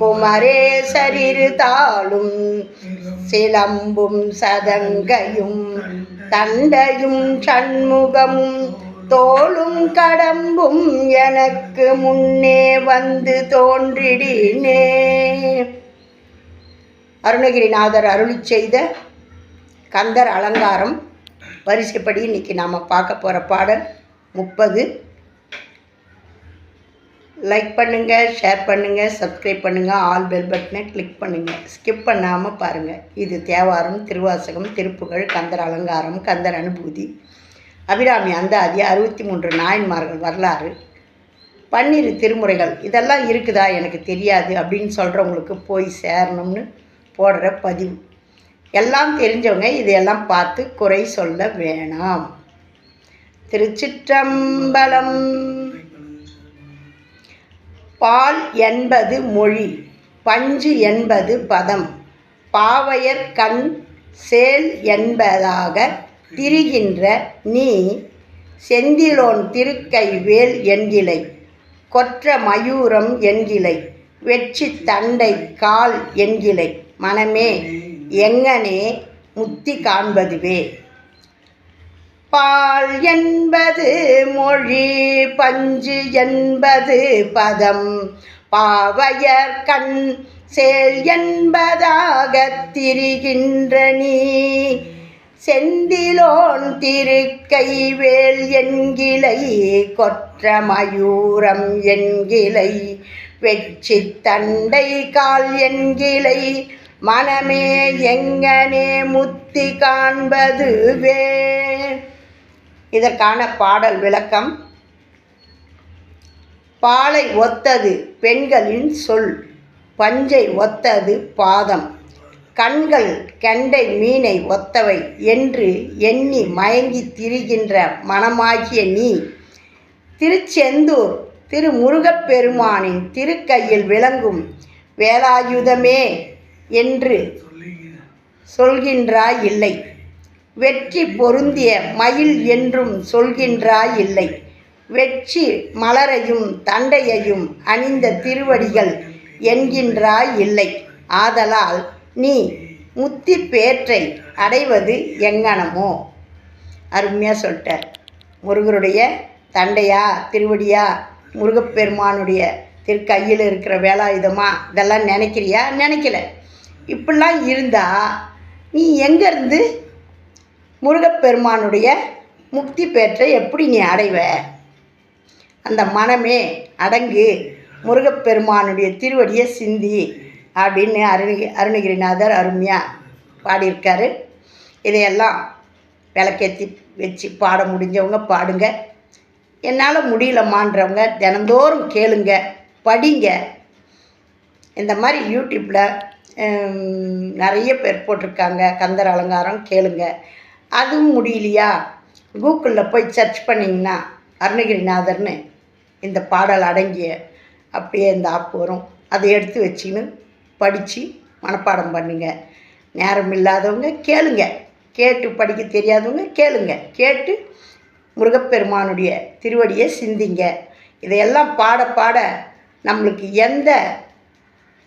குமரேசரிரு தாளும் சிலம்பும் சதங்கையும் தண்டையும் சண்முகமும் தோளும் கடம்பும் எனக்கு முன்னே வந்து தோன்றிடினே. அருணகிரிநாதர் அருளி செய்த கந்தர் அலங்காரம். வரிசைப்படி இன்னைக்கு நாம் பார்க்க போகிற பாடல் முப்பது. லைக் பண்ணுங்கள் ஷேர் பண்ணுங்கள் சப்ஸ்கிரைப் பண்ணுங்கள் ஆல் பெல் பட்டனை கிளிக் பண்ணுங்கள் ஸ்கிப் பண்ணாமல் பாருங்கள் இது தேவாரம் திருவாசகம் திருப்புகழ் கந்தர் அலங்காரம் கந்தர் அனுபூதி. அபிராமி அந்தாதி அறுபத்தி மூன்று நாயன்மார்கள் வரலாறு. பன்னிரு திருமுறைகள். இதெல்லாம் இருக்குதா? எனக்கு தெரியாது. அப்படின்னு சொல்கிறவங்களுக்கு போய் சேரணும்னு போடுற பதிவு. எல்லாம் தெரிஞ்சவங்க இதையெல்லாம் பார்த்து குறை சொல்ல வேணாம். திருச்சிற்றம்பலம் பால் என்பது மொழி பஞ்சு என்பது பதம். பாவையர் கண் சேல் என்பதாக திரிகின்ற நீ செந்திலோன் திருக்கை வேல் என்கிலை கொற்ற மயூரம் என்கிலை வெற்றி தண்டை கால் என்கிலை. மனமே எங்கனே முத்தி காண்பதுவே. பால் என்பது மொழி பஞ்சு என்பது பதம். பாவையர் கண் சேல் என்பதாக திரிகின்ற நீ. செந்திலோன் திருக்கை வேல் என்கிலை கொற்ற மயூரம் என்கிளை. வெற்றி தண்டை கால் என்கிளை மனமே எங்கனே முத்தி காண்பது காண்பதுவே இதற்கான பாடல் விளக்கம். பாலை ஒத்தது பெண்களின் சொல் பஞ்சை ஒத்தது பாதம். கண்கள் கெண்டை மீனை ஒத்தவை என்று எண்ணி மயங்கி திரிகின்ற மனமாகிய நீ. திருச்செந்தூர் திரு முருகப்பெருமானின் திருக்கையில் விளங்கும் வேலாயுதமே என்று சொல்கின்றாய் இல்லை. வெற்றி பொருந்திய மயில் என்றும் சொல்கின்றாய் இல்லை வெற்றி மலரையும் தண்டையையும் அணிந்த திருவடிகள் என்கின்றாய் இல்லை ஆதலால் நீ முத்தி பேற்றை அடைவது எங்கனமோ அருமையாக சொல்லிட்டார். முருகருடைய தண்டையா திருவடியா முருகப்பெருமானுடைய திருக்கையில் இருக்கிற வேலாயுதமா? இதெல்லாம் நினைக்கிறியா? நினைக்கல. இப்படிலாம் இருந்தால் நீ எங்கேருந்து முருகப்பெருமானுடைய முக்தி பெற்ற எப்படி நீ அடைவ? அந்த மனமே அடங்கு. முருகப்பெருமானுடைய திருவடியை சிந்தி அப்படின்னு அருணகி அருணகிரிநாதர் அருமையாக பாடியிருக்காரு. இதையெல்லாம் விளக்கேற்றி வச்சு பாட முடிஞ்சவங்க பாடுங்க. என்னால் முடியலமான்றவங்க தினந்தோறும் கேளுங்க படிங்க. இந்த மாதிரி யூடியூப்பில் நிறைய பேர் போட்டிருக்காங்க. கந்தர் அலங்காரம் கேளுங்க. அதுவும் முடியலையா? கூகுளில் போய் சர்ச் பண்ணிங்கன்னா அருணகிரிநாதர்னு இந்த பாடல் அடங்கிய அப்படியே இந்த ஆப் வரும். அதை எடுத்து வச்சுன்னு படித்து மனப்பாடம் பண்ணுங்க. நேரம் இல்லாதவங்க கேளுங்க. கேட்டு படிக்க தெரியாதவங்க கேளுங்க. கேட்டு முருகப்பெருமானுடைய திருவடியை சிந்திங்க. இதையெல்லாம் பாட பாட நம்மளுக்கு எந்த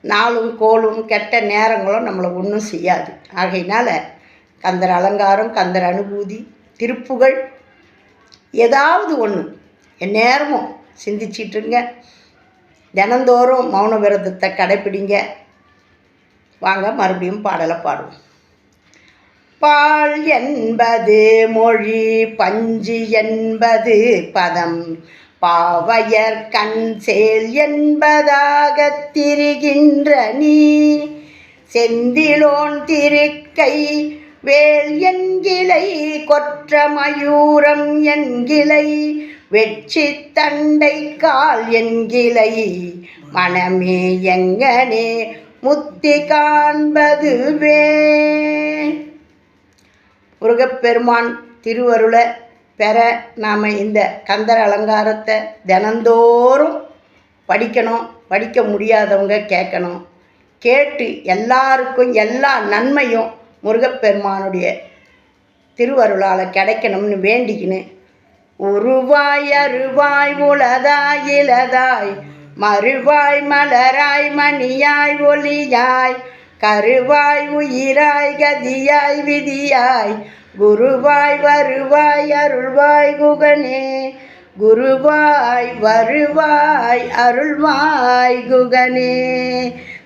நாளும் கோளும் கெட்ட நேரங்களும் நம்மளை ஒன்றும் செய்யாது. ஆகையினால் கந்தர் அலங்காரம் கந்தர் அனுபூதி திருப்புகழ் ஏதாவது ஒன்று எந்நேரமும் சிந்திச்சிட்ருங்க தினந்தோறும் மௌன விரதத்தை கடைப்பிடிங்க வாங்க மறுபடியும் பாடலை பாடுவோம். பால் என்பது மொழி பஞ்சு என்பது பதம். பாவையர் கண் சேல் என்பதாக திரிகின்ற நீ செந்திலோன் திருக்கை வேல் என்கிளை கொற்ற மயூரம் என்கிளை வெற்றி தண்டை கால் என்கிளை. மனமே எங்கனே முத்தி காண்பதுவே முருகப்பெருமான் திருவருளை பெற நாம் இந்த கந்தர் அலங்காரத்தை தினந்தோறும் படிக்கணும் படிக்க முடியாதவங்க கேட்கணும். கேட்டு எல்லாருக்கும் எல்லா நன்மையும் முருகப்பெருமானுடைய திருவருளால் கிடைக்கணும்னு வேண்டிக்கின்னு உருவாய் அருவாய் உலதாய் இலதாய் மறுவாய் மலராய் மணியாய் ஒளியாய் கருவாய் உயிராய் கதியாய் விதியாய் குருவாய் வருவாய் அருள்வாய் குகனே குருவாய் வருவாய் அருள்வாய் குகனே